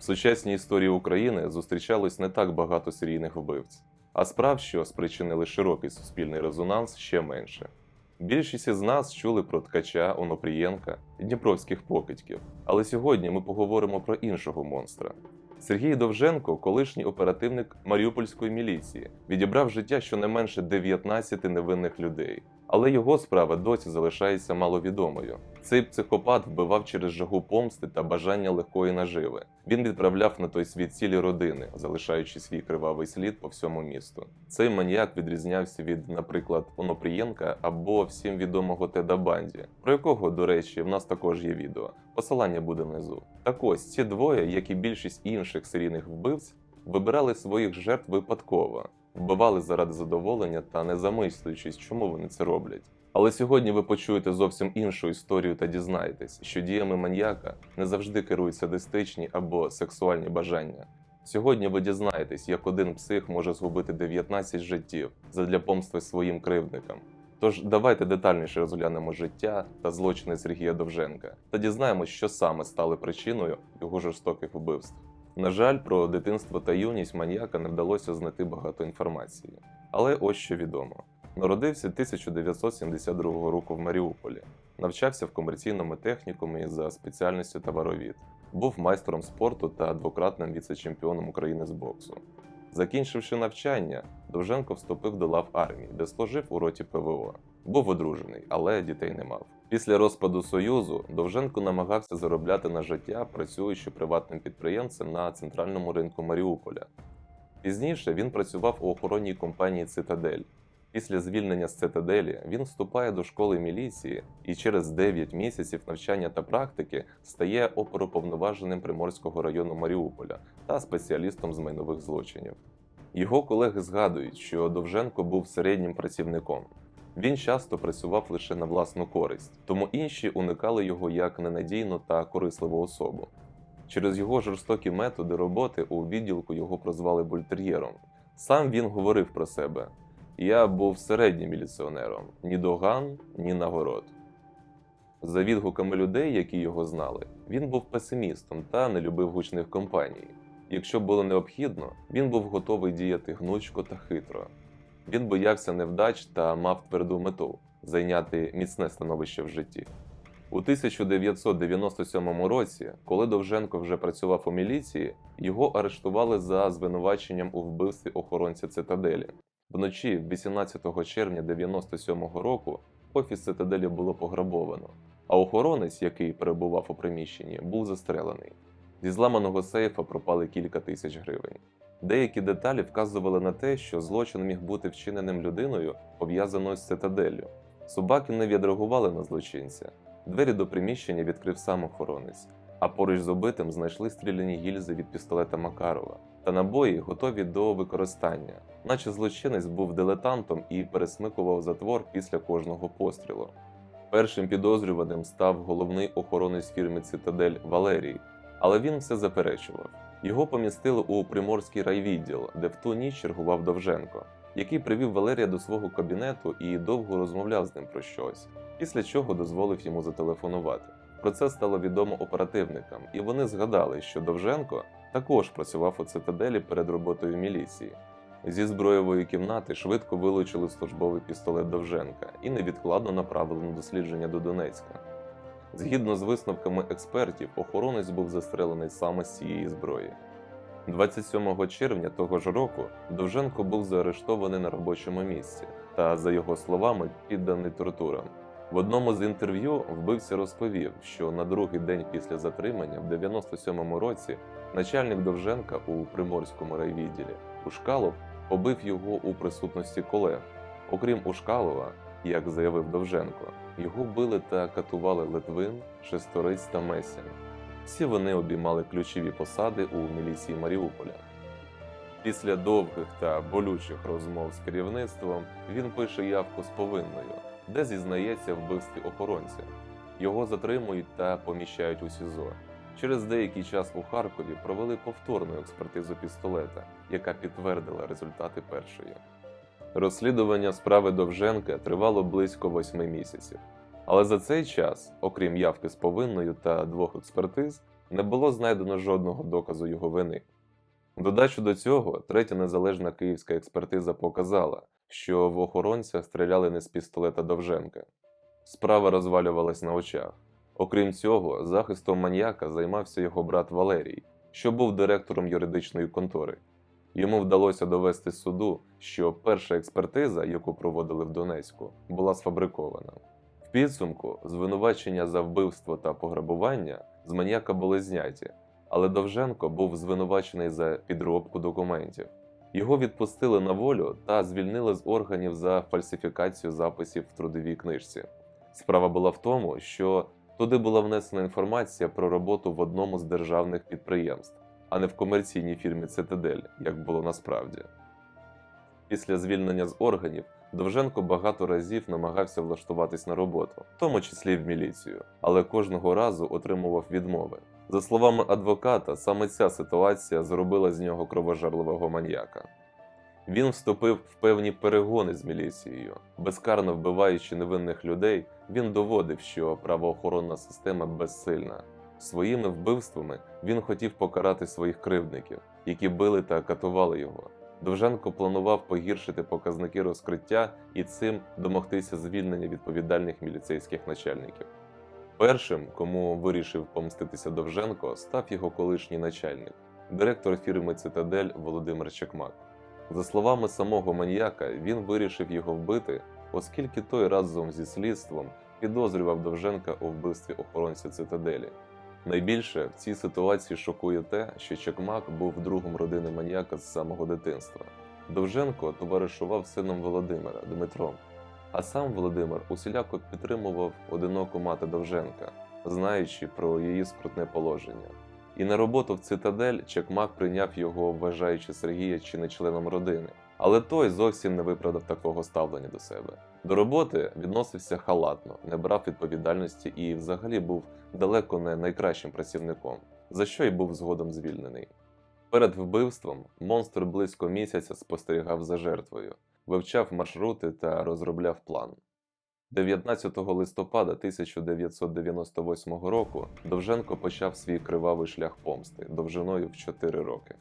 В сучасній історії України зустрічалось не так багато серійних вбивць, а справ, що спричинили широкий суспільний резонанс, ще менше. Більшість із нас чули про ткача, Онопрієнка, дніпровських покидьків. Але сьогодні ми поговоримо про іншого монстра. Сергій Довженко, колишній оперативник Маріупольської міліції, відібрав життя щонайменше 19 невинних людей. Але його справа досі залишається маловідомою. Цей психопат вбивав через жагу помсти та бажання легкої наживи. Він відправляв на той світ цілі родини, залишаючи свій кривавий слід по всьому місту. Цей маніяк відрізнявся від, наприклад, Онопрієнка або всім відомого Теда Банді, про якого, до речі, в нас також є відео. Посилання буде внизу. Так ось ці двоє, як і більшість інших серійних вбивць, вибирали своїх жертв випадково, вбивали заради задоволення та не замислюючись, чому вони це роблять. Але сьогодні ви почуєте зовсім іншу історію та дізнаєтесь, що діями маньяка не завжди керують садистичні або сексуальні бажання. Сьогодні ви дізнаєтесь, як один псих може згубити 19 життів задля помсти своїм кривдникам. Тож давайте детальніше розглянемо життя та злочини Сергія Довженка та дізнаємось, що саме стали причиною його жорстоких вбивств. На жаль, про дитинство та юність маніяка не вдалося знайти багато інформації. Але ось що відомо: народився 1972 року в Маріуполі, навчався в комерційному технікумі за спеціальністю товаровід, був майстром спорту та двократним віце-чемпіоном України з боксу. Закінчивши навчання, Довженко вступив до лав армії, де служив у роті ПВО. Був одружений, але дітей не мав. Після розпаду Союзу Довженко намагався заробляти на життя, працюючи приватним підприємцем на центральному ринку Маріуполя. Пізніше він працював у охоронній компанії Цитадель. Після звільнення з цитаделі він вступає до школи міліції і через 9 місяців навчання та практики стає оперуповноваженим Приморського району Маріуполя та спеціалістом з майнових злочинів. Його колеги згадують, що Довженко був середнім працівником. Він часто працював лише на власну користь, тому інші уникали його як ненадійну та корисливу особу. Через його жорстокі методи роботи у відділку його прозвали бультер'єром. Сам він говорив про себе: я був середнім міліціонером, ні доган, ні нагород. За відгуками людей, які його знали, він був песимістом та не любив гучних компаній. Якщо було необхідно, він був готовий діяти гнучко та хитро. Він боявся невдач та мав тверду мету зайняти міцне становище в житті. У 1997 році, коли Довженко вже працював у міліції, його арештували за звинуваченням у вбивстві охоронця цитаделі. Вночі, 18 червня 97-го року, офіс цитаделі було пограбовано, а охоронець, який перебував у приміщенні, був застрелений. Зі зламаного сейфа пропали кілька тисяч гривень. Деякі деталі вказували на те, що злочин міг бути вчиненим людиною, пов'язаною з цитаделлю. Собаки не відреагували на злочинця. Двері до приміщення відкрив сам охоронець, а поруч з убитим знайшли стріляні гільзи від пістолета Макарова та набої готові до використання, наче злочинець був дилетантом і пересмикував затвор після кожного пострілу. Першим підозрюваним став головний охоронець фірми Цитадель Валерій, але він все заперечував. Його помістили у приморський райвідділ, де в ту ніч чергував Довженко, який привів Валерія до свого кабінету і довго розмовляв з ним про щось, після чого дозволив йому зателефонувати. Про це стало відомо оперативникам, і вони згадали, що Довженко також працював у цитаделі перед роботою міліції. Зі зброєвої кімнати швидко вилучили службовий пістолет Довженка і невідкладно направили на дослідження до Донецька. Згідно з висновками експертів, охоронець був застрелений саме з цієї зброї. 27 червня того ж року Довженко був заарештований на робочому місці та, за його словами, підданий тортурам. В одному з інтерв'ю вбивця розповів, що на другий день після затримання, в 97-му році, начальник Довженка у Приморському райвідділі Ушкалов побив його у присутності колег. Окрім Ушкалова, як заявив Довженко, його били та катували Литвин, Шесториць та Месін. Всі вони обіймали ключові посади у міліції Маріуполя. Після довгих та болючих розмов з керівництвом він пише явку з повинною, де зізнається вбивстві охоронця. Його затримують та поміщають у СІЗО. Через деякий час у Харкові провели повторну експертизу пістолета, яка підтвердила результати першої. Розслідування справи Довженка тривало близько восьми місяців. Але за цей час, окрім явки з повинною та двох експертиз, не було знайдено жодного доказу його вини. Додачу до цього, третя незалежна київська експертиза показала, що в охоронця стріляли не з пістолета Довженка. Справа розвалювалась на очах. Окрім цього, захистом маньяка займався його брат Валерій, що був директором юридичної контори. Йому вдалося довести суду, що перша експертиза, яку проводили в Донецьку, була сфабрикована. В підсумку звинувачення за вбивство та пограбування з маньяка були зняті, але Довженко був звинувачений за підробку документів. Його відпустили на волю та звільнили з органів за фальсифікацію записів в трудовій книжці. Справа була в тому, що туди була внесена інформація про роботу в одному з державних підприємств, а не в комерційній фірмі Цитадель, як було насправді. Після звільнення з органів Довженко багато разів намагався влаштуватись на роботу, в тому числі в міліцію, але кожного разу отримував відмови. За словами адвоката, саме ця ситуація зробила з нього кровожерливого маньяка. Він вступив в певні перегони з міліцією. Безкарно вбиваючи невинних людей, він доводив, що правоохоронна система безсильна. Своїми вбивствами він хотів покарати своїх кривдників, які били та катували його. Довженко планував погіршити показники розкриття і цим домогтися звільнення відповідальних міліцейських начальників. Першим, кому вирішив помститися Довженко, став його колишній начальник, директор фірми Цитадель Володимир Чекмак. За словами самого маньяка, він вирішив його вбити, оскільки той разом зі слідством підозрював Довженка у вбивстві охоронця цитаделі. Найбільше в цій ситуації шокує те, що Чекмак був другом родини маньяка з самого дитинства. Довженко товаришував сином Володимира Дмитром, а сам Володимир усіляко підтримував одиноку мати Довженка, знаючи про її скрутне положення. І на роботу в цитадель Чекмак прийняв його, вважаючи Сергія чи не членом родини. Але той зовсім не виправдав такого ставлення до себе. До роботи відносився халатно, не брав відповідальності і взагалі був далеко не найкращим працівником, за що й був згодом звільнений. Перед вбивством монстр близько місяця спостерігав за жертвою, вивчав маршрути та розробляв план. 19 листопада 1998 року Довженко почав свій кривавий шлях помсти довжиною в 4 роки.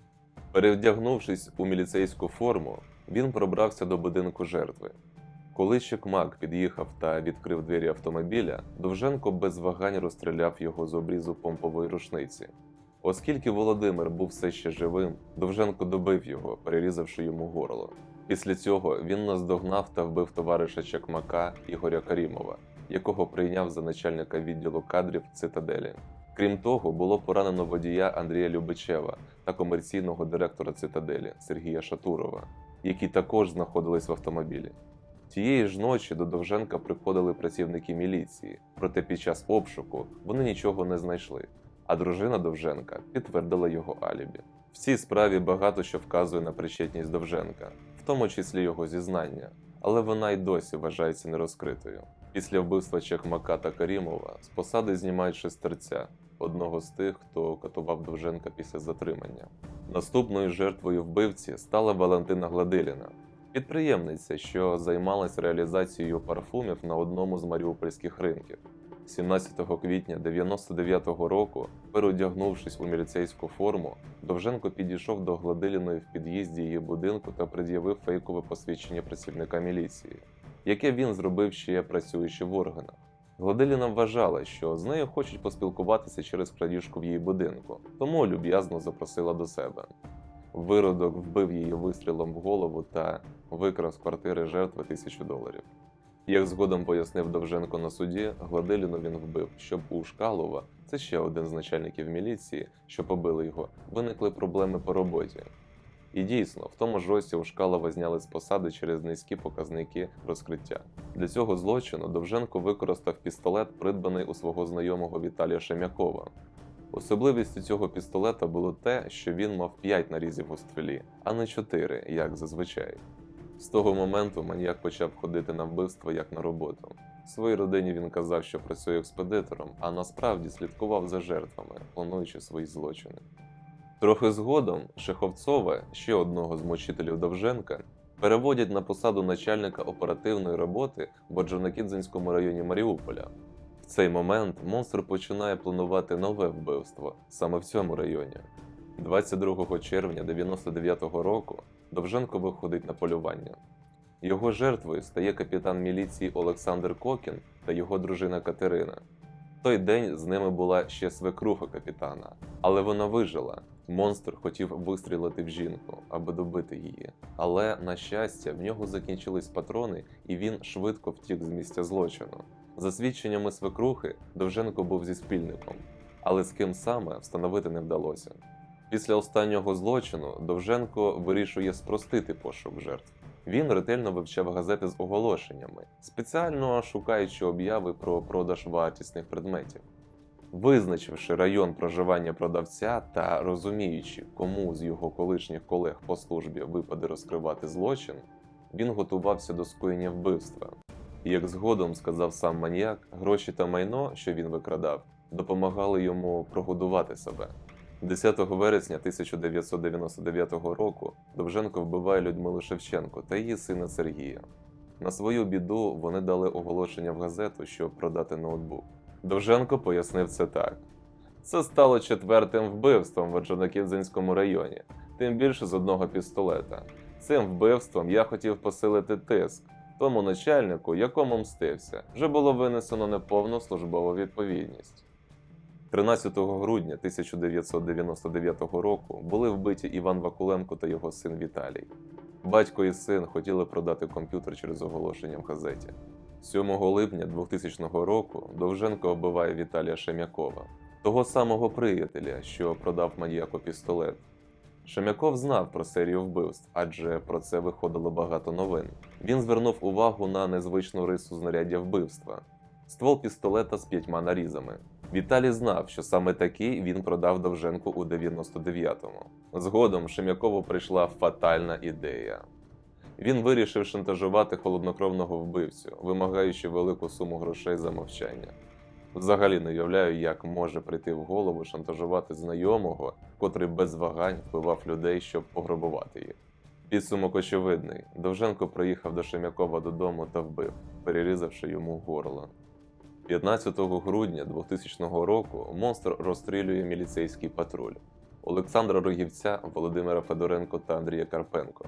Перевдягнувшись у міліцейську форму, він пробрався до будинку жертви. Коли Чекмак під'їхав та відкрив двері автомобіля, Довженко без вагань розстріляв його з обрізу помпової рушниці. Оскільки Володимир був все ще живим, Довженко добив його, перерізавши йому горло. Після цього він наздогнав та вбив товариша Чекмака Ігоря Карімова, якого прийняв за начальника відділу кадрів цитаделі. Крім того, було поранено водія Андрія Любичева та комерційного директора цитаделі Сергія Шатурова, які також знаходились в автомобілі. Тієї ж ночі до Довженка приходили працівники міліції, проте під час обшуку вони нічого не знайшли, а дружина Довженка підтвердила його алібі. В цій справі багато що вказує на причетність Довженка, в тому числі його зізнання, але вона й досі вважається нерозкритою. Після вбивства Чехмака та Карімова з посади знімають шестерця, одного з тих, хто катував Довженка після затримання. Наступною жертвою вбивці стала Валентина Гладиліна, підприємниця, що займалась реалізацією парфумів на одному з маріупольських ринків. 17 квітня 99-го року, переодягнувшись у міліцейську форму, Довженко підійшов до Гладиліної в під'їзді її будинку та пред'явив фейкове посвідчення працівника міліції, яке він зробив ще працюючи в органах. Гладиліна вважала, що з нею хочуть поспілкуватися через крадіжку в її будинку, тому люб'язно запросила до себе. Виродок вбив її вистрілом в голову та викрав з квартири жертви тисячу доларів. Як згодом пояснив Довженко на суді, Гладиліну він вбив, щоб у Шкалова, це ще один з начальників міліції, що побили його, виникли проблеми по роботі. І дійсно, в тому ж році у Шкалова зняли з посади через низькі показники розкриття. Для цього злочину Довженко використав пістолет, придбаний у свого знайомого Віталія Шем'якова. Особливістю цього пістолета було те, що він мав 5 нарізів у стволі, а не 4, як зазвичай. З того моменту маніяк почав ходити на вбивство як на роботу. Своїй родині він казав, що працює експедитором, а насправді слідкував за жертвами, плануючи свої злочини. Трохи згодом Шеховцова, ще одного з мучителів Довженка, переводять на посаду начальника оперативної роботи в Орджонакідзинському районі Маріуполя. В цей момент монстр починає планувати нове вбивство саме в цьому районі. 22 червня 99-го року Довженко виходить на полювання. Його жертвою стає капітан міліції Олександр Кокін та його дружина Катерина. В той день з ними була ще свекруха капітана, але вона вижила. Монстр хотів вистрілити в жінку, аби добити її. Але, на щастя, в нього закінчились патрони, і він швидко втік з місця злочину. За свідченнями свекрухи, Довженко був зі спільником, але з ким саме встановити не вдалося. Після останнього злочину Довженко вирішує спростити пошук жертв. Він ретельно вивчав газети з оголошеннями, спеціально шукаючи обяви про продаж вартісних предметів. Визначивши район проживання продавця та розуміючи, кому з його колишніх колег по службі випаде розкривати злочин, він готувався до скоєння вбивства. Як згодом сказав сам маніяк, гроші та майно, що він викрадав, допомагали йому прогодувати себе. 10 вересня 1999 року Довженко вбиває Людмилу Шевченко та її сина Сергія. На свою біду вони дали оголошення в газету, щоб продати ноутбук. Довженко пояснив це так: це стало четвертим вбивством в Орджонокідзинському районі, тим більше з одного пістолета. Цим вбивством я хотів посилити тиск тому начальнику, якому мстився, вже було винесено неповну службову відповідність. 13 грудня 1999 року були вбиті Іван Вакуленко та його син Віталій. Батько і син хотіли продати комп'ютер через оголошення в газеті. 7 липня 2000 року Довженко вбиває Віталія Шем'якова, того самого приятеля, що продав маньяку пістолет. Шем'яков знав про серію вбивств, адже про це виходило багато новин. Він звернув увагу на незвичну рису знаряддя вбивства ствол пістолета з п'ятьма нарізами. Віталій знав, що саме такий він продав Довженку у 99-му. Згодом Шем'якову прийшла фатальна ідея. Він вирішив шантажувати холоднокровного вбивцю, вимагаючи велику суму грошей за мовчання. Взагалі не уявляю, як може прийти в голову шантажувати знайомого, котрий без вагань вбивав людей, щоб пограбувати їх. Підсумок очевидний: Довженко приїхав до Шем'якова додому та вбив, перерізавши йому горло. 15 грудня 2000 року монстр розстрілює міліцейський патруль Олександра Рогівця, Володимира Федоренко та Андрія Карпенко.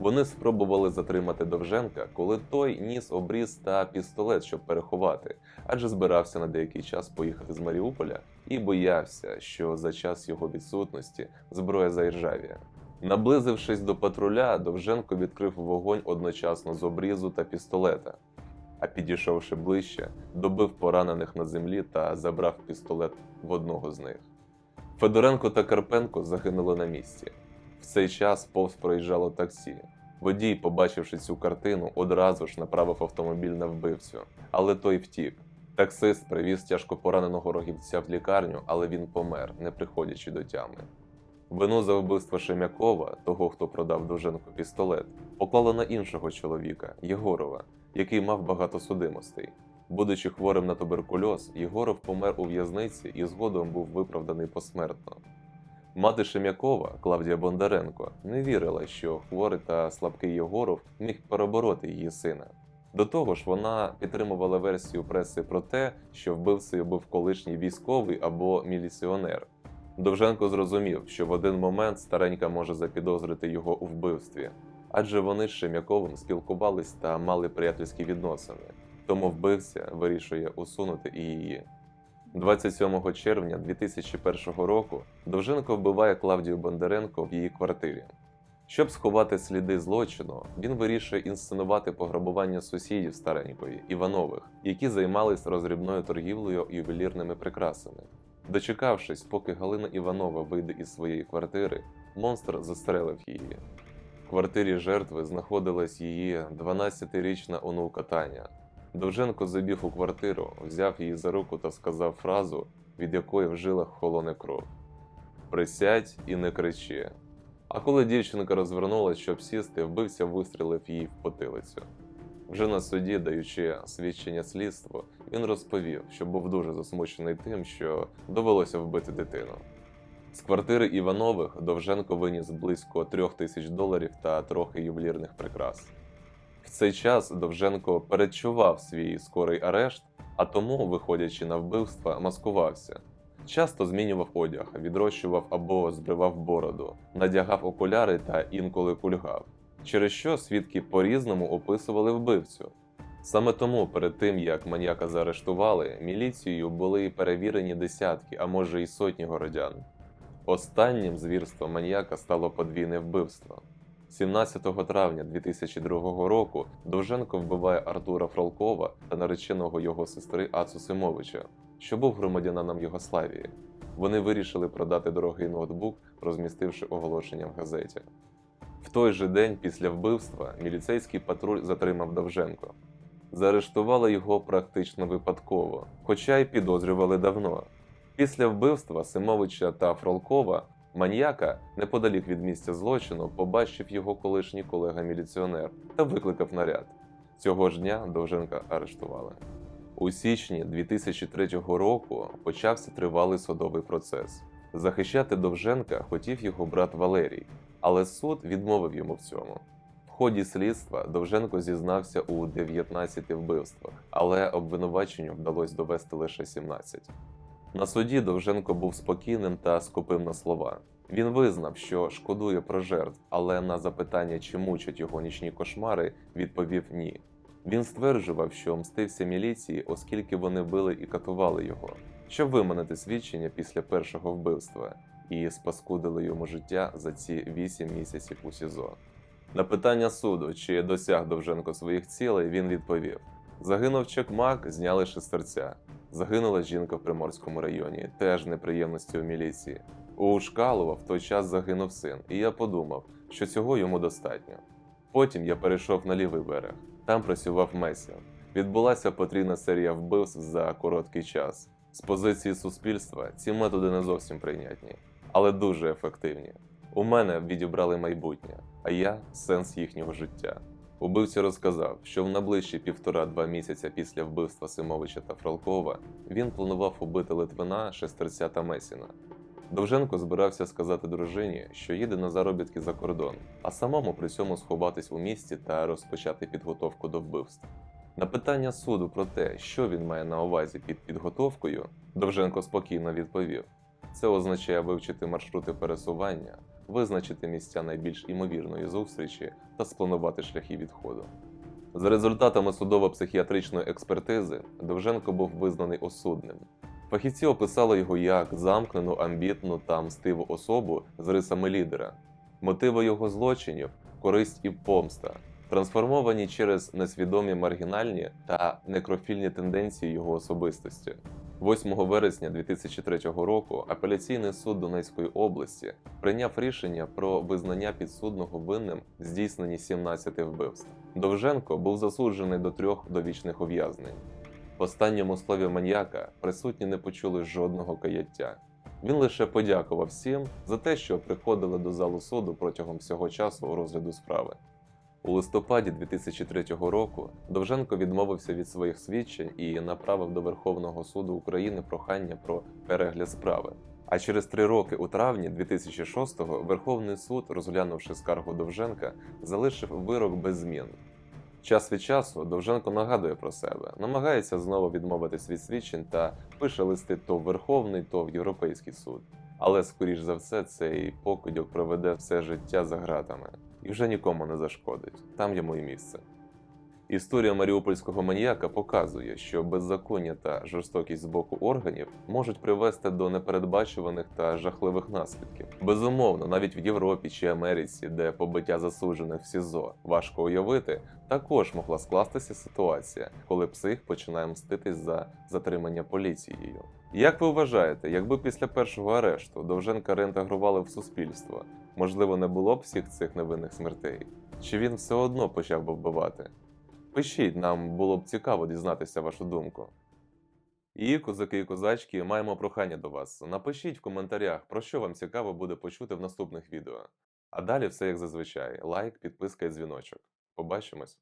Вони спробували затримати Довженка, коли той ніс обріз та пістолет, щоб переховати, адже збирався на деякий час поїхати з Маріуполя і боявся, що за час його відсутності зброя заіржавіє. Наблизившись до патруля, Довженко відкрив вогонь одночасно з обрізу та пістолета а підійшовши ближче, добив поранених на землі та забрав пістолет в одного з них. Федоренко та Карпенко загинули на місці. В цей час повз проїжджало таксі. Водій, побачивши цю картину, одразу ж направив автомобіль на вбивцю, але той втік. Таксист привіз тяжко пораненого рогівця в лікарню, але він помер, не приходячи до тями. Вину за вбивство Шем'якова, того, хто продав Довженку пістолет, поклали на іншого чоловіка Єгорова, який мав багато судимостей. Будучи хворим на туберкульоз, Єгоров помер у в'язниці і згодом був виправданий посмертно. Мати Шем'якова, Клавдія Бондаренко, не вірила, що хворий та слабкий Єгоров міг перебороти її сина. До того ж, вона підтримувала версію преси про те, що вбивцею був колишній військовий або міліціонер. Довженко зрозумів, що в один момент старенька може запідозрити його у вбивстві, адже вони з Шем'яковим спілкувались та мали приятельські відносини, тому вбивця вирішує усунути і її. 27 червня 2001 року Довженко вбиває Клавдію Бондаренко в її квартирі. Щоб сховати сліди злочину, він вирішує інсценувати пограбування сусідів старенької Іванових, які займались розрібною торгівлею ювелірними прикрасами. Дочекавшись, поки Галина Іванова вийде із своєї квартири, монстр застрелив її. В квартирі жертви знаходилась її 12-річна онука Таня. Довженко забіг у квартиру, взяв її за руку та сказав фразу, від якої в жилах холоне кров: Присядь і не кричи. А коли дівчинка розвернулась, щоб сісти, вбивця вистрілив її в потилицю. Вже на суді, даючи свідчення слідству, він розповів, що був дуже засмучений тим, що довелося вбити дитину. З квартири Іванових Довженко виніс близько трьох тисяч доларів та трохи ювелірних прикрас. Цей час Довженко передчував свій скорий арешт, а тому, виходячи на вбивства, маскувався. Часто змінював одяг, відрощував або збривав бороду, надягав окуляри та інколи кульгав, через що свідки по-різному описували вбивцю. Саме тому, перед тим як маньяка заарештували, міліцією були перевірені десятки, а може й сотні городян. Останнім звірством маньяка стало подвійне вбивство. 17 травня 2002 року Довженко вбиває Артура Фролкова та нареченого його сестри Ацу Симовича, що був громадянином Югославії. Вони вирішили продати дорогий ноутбук, розмістивши оголошення в газеті. В той же день після вбивства міліцейський патруль затримав Довженко. Заарештували його практично випадково, хоча й підозрювали давно. Після вбивства Симовича та Фролкова маньяка неподалік від місця злочину побачив його колишній колега-міліціонер та викликав наряд. Цього ж дня Довженка арештували. У січні 2003 року почався тривалий судовий процес. Захищати Довженка хотів його брат Валерій, але суд відмовив йому в цьому. В ході слідства Довженко зізнався у 19 вбивствах, але обвинуваченню вдалося довести лише 17. На суді Довженко був спокійним та скупим на слова. Він визнав, що шкодує про жертв, але на запитання, чи мучать його нічні кошмари, відповів ні. Він стверджував, що мстився міліції, оскільки вони били і катували його, щоб виманити свідчення після першого вбивства, і спаскудили йому життя за ці 8 місяців у СІЗО. На питання суду, чи досяг Довженко своїх цілей, він відповів: загинув Чекмак, зняли шестерця. Загинула жінка в Приморському районі, теж неприємності у міліції. У Шкалова в той час загинув син, і я подумав, що цього йому достатньо. Потім я перейшов на лівий берег, там працював Месі. Відбулася потрійна серія вбивств за короткий час. З позиції суспільства ці методи не зовсім прийнятні, але дуже ефективні. У мене відібрали майбутнє, а я сенс їхнього життя. Убивця розказав, що в найближчі півтора-два місяця після вбивства Симовича та Фролкова він планував убити Литвина, Шестерця та Месіна. Довженко збирався сказати дружині, що їде на заробітки за кордон, а самому при цьому сховатись у місті та розпочати підготовку до вбивств. На питання суду про те, що він має на увазі під підготовкою, Довженко спокійно відповів: це означає вивчити маршрути пересування, визначити місця найбільш імовірної зустрічі та спланувати шляхи відходу. За результатами судово-психіатричної експертизи Довженко був визнаний осудним. Фахівці описали його як замкнену, амбітну та мстиву особу з рисами лідера. Мотиви його злочинів користь і помста, трансформовані через несвідомі маргінальні та некрофільні тенденції його особистості. 8 вересня 2003 року апеляційний суд Донецької області прийняв рішення про визнання підсудного винним в здійсненні 17 вбивств. Довженко був засуджений до трьох довічних ув'язнень. В останньому слові маньяка присутні не почули жодного каяття. Він лише подякував всім за те, що приходили до залу суду протягом всього часу розгляду справи. У листопаді 2003 року Довженко відмовився від своїх свідчень і направив до Верховного суду України прохання про перегляд справи. А через три роки у травні 2006-го Верховний суд, розглянувши скаргу Довженка, залишив вирок без змін. Час від часу Довженко нагадує про себе, намагається знову відмовитись від свідчень та пише листи то в Верховний, то в Європейський суд. Але, скоріш за все, цей покидьок проведе все життя за ґратами і вже нікому не зашкодить. Там йому і місце. Історія маріупольського маніяка показує, що беззаконня та жорстокість з боку органів можуть привести до непередбачуваних та жахливих наслідків. Безумовно, навіть в Європі чи Америці, де побиття засуджених в СІЗО важко уявити, також могла скластися ситуація, коли псих починає мститись за затримання поліцією. Як ви вважаєте, якби після першого арешту Довженка реінтегрували в суспільство, можливо, не було б всіх цих невинних смертей? Чи він все одно почав би вбивати? Пишіть, нам було б цікаво дізнатися вашу думку. І, козаки і козачки, маємо прохання до вас. Напишіть в коментарях, про що вам цікаво буде почути в наступних відео. А далі все як зазвичай: лайк, підписка і дзвіночок. Побачимось!